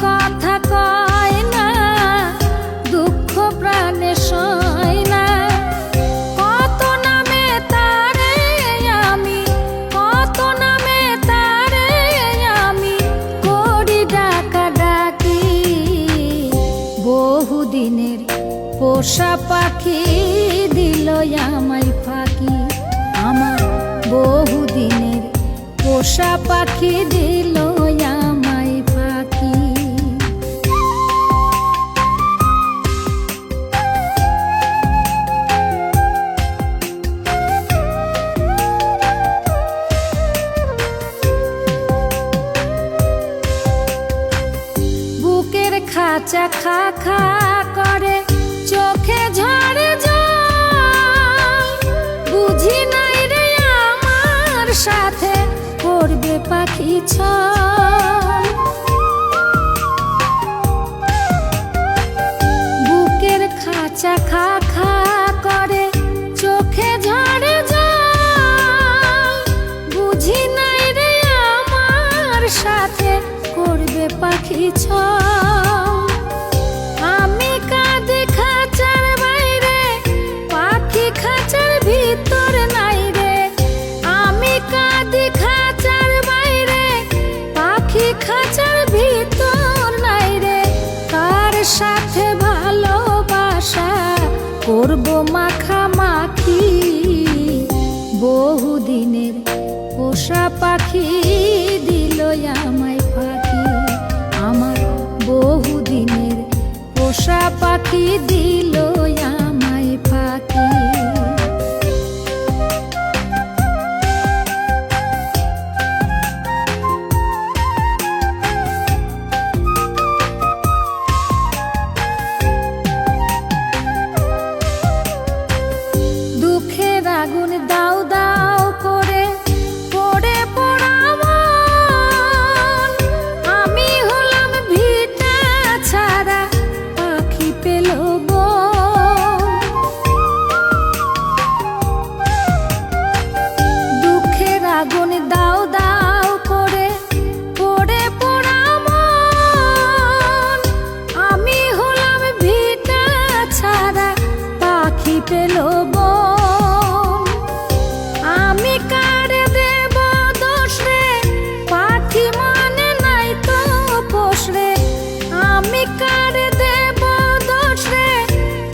কথা কয় না, দুঃখ প্রাণে সয় না। কত নামে তারে আমি, কত নামে তারে আমি করি ডাকা ডাকি। বহুদিনের পোষা পাখি দিল আমায় ফাঁকি। আমার বহুদিনের পোষা পাখি দিল বুকের খা খা করে, চোখে ঝরে বুঝি নাই রে আমার সাথে করবে পাখি ছ বুকের খাঁচা খা খা করে, চোখে ঝরে বুঝি নাই রে আমার সাথে করবে পাখি ছল। করব মাখামাখি। বহুদিনের পোষা পাখি দিল আমায় পাখি আমার বহুদিনের পোষা পাখি দিল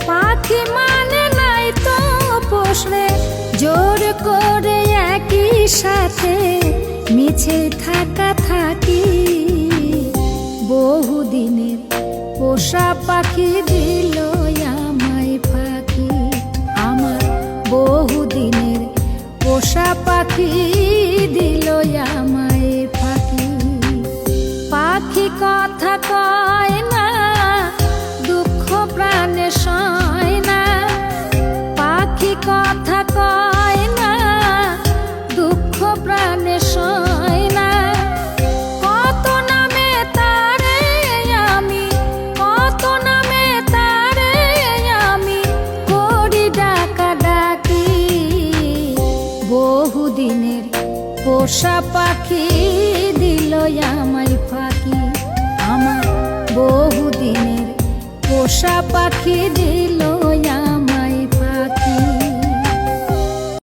পাখি মানে নাই তো জোর করে একই সাথে মিছে থাকা থাকি। বহুদিনের পোষা পাখি দিল আমায় ফাঁকি। আমার বহুদিনের পোষা পাখি দিল আমায় পোষা পাখি দিল আমায় ফাঁকি। আমার বহুদিনের পোষা পাখি দিল